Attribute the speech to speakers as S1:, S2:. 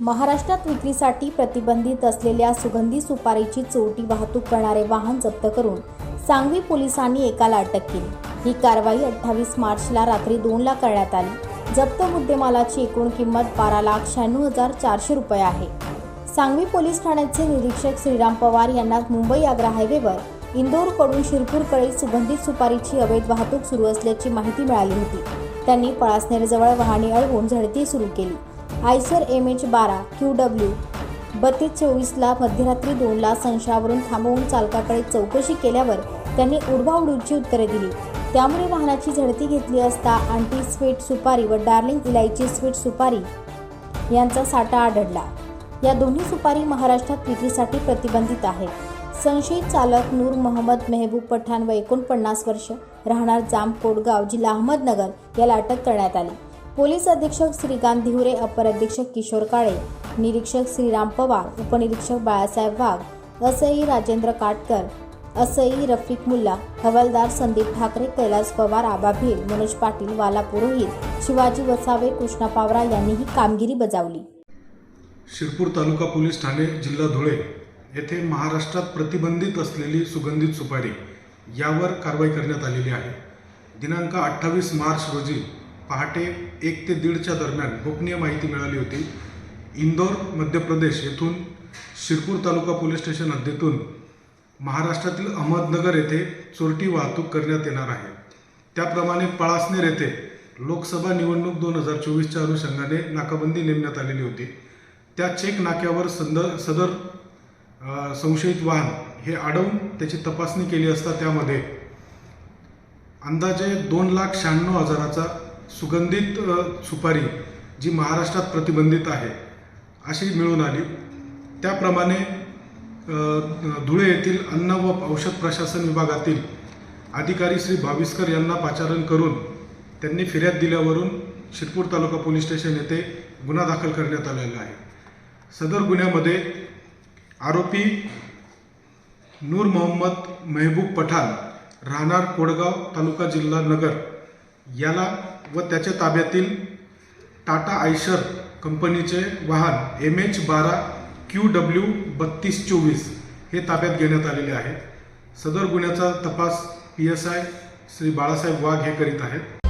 S1: महाराष्ट्रात विक्रीसाठी प्रतिबंधित असलेल्या सुगंधी सुपारीची चोरटी वाहतूक करणारे वाहन जप्त करून सांगवी पोलिसांनी एकाला अटक केली. ही कारवाई अठ्ठावीस मार्चला रात्री दोनला करण्यात आली. जप्त मुद्देमालाची एकूण किंमत बारा लाख शहाण्णव हजार चारशे रुपये आहे. सांगवी पोलीस ठाण्याचे निरीक्षक श्रीराम पवार यांना मुंबई आग्रा हायवेवर इंदोरकडून शिरपूरकडे सुगंधित सुपारीची अवैध वाहतूक सुरू असल्याची माहिती मिळाली होती. त्यांनी पळासनेरजवळ वाहने अडवून झडती सुरू केली. आयसर एम एच बारा क्यू डब्ल्यू. बत्तीस चोवीसला मध्यरात्री दोनला संशयावरून थांबवून चालकाकडे चौकशी केल्यावर त्यांनी उडवाउडूची उत्तरे दिली. त्यामुळे वाहनाची झडती घेतली असता आंटी स्वीट सुपारी व डार्लिंग इलायची स्वीट सुपारी यांचा साठा आढळला. या दोन्ही सुपारी महाराष्ट्रात विक्रीसाठी प्रतिबंधित आहेत. संशयित चालक नूर मोहम्मद मेहबूब पठाण व एकोणपन्नास वर्ष राहणार जाम कोडगाव जिल्हा अहमदनगर याला अटक करण्यात आली. पोलीस अधीक्षक श्रीकांत धिवरे अपर अधीक्षक किशोर काळे निरीक्षक श्रीराम पवार उपनिरीक्षक बाळासाहेब वाघ असई राजेंद्र काटकर असई रफिक मुल्ला हवालदार संदीप ठाकरे कैलास पवार आबा भील मनोज पाटील वाला पुरोहित शिवाजी वसावे कृष्णा पावरा यांनी ही कामगिरी बजावली.
S2: शिरपूर तालुका पोलीस ठाणे जिल्हा धुळे येथे महाराष्ट्रात प्रतिबंधित असलेली सुगंधित सुपारी यावर कारवाई करण्यात आलेली आहे. दिनांक अठ्ठावीस मार्च रोजी पहाटे एक ते दीडच्या दरम्यान गोपनीय माहिती मिळाली होती. इंदोर मध्य प्रदेश येथून शिरपूर तालुका पोलीस स्टेशन हद्दीतून महाराष्ट्रातील अहमदनगर येथे चोरटी वाहतूक करण्यात येणार आहे. त्याप्रमाणे पळासनेर येथे लोकसभा निवडणूक दोन हजार चोवीसच्या अनुषंगाने नाकाबंदी नेमण्यात आलेली होती. त्या चेक नाक्यावर संद सदर संशयित वाहन हे अडवून त्याची तपासणी केली असता त्यामध्ये अंदाजे दोन लाख शहाण्णव हजाराचा सुगंधित सुपारी जी महाराष्ट्रात प्रतिबंधित आहे अशी मिळून आली. त्याप्रमाणे धुळे येथील अन्न व औषध प्रशासन विभागातील अधिकारी श्री भाविस्कर यांना पाचारण करून त्यांनी फिर्याद दिल्यावरून शिरपूर तालुका पोलीस स्टेशन येथे गुन्हा दाखल करण्यात आलेला आहे. सदर गुन्ह्यामध्ये आरोपी नूर मोहम्मद मेहबूब पठाण राहणार कोडगाव तालुका जिल्हा नगर याला व त्याच्या ताब्यातील टाटा आयशर कंपनीचे वाहन एम एच बारा क्यू डब्ल्यू बत्तीस चोवीस हे ताब्यात घेण्यात आलेले आहे. सदर गुन्ह्याचा तपास P S I Shri Balasaheb Wagh हे करीत आहेत.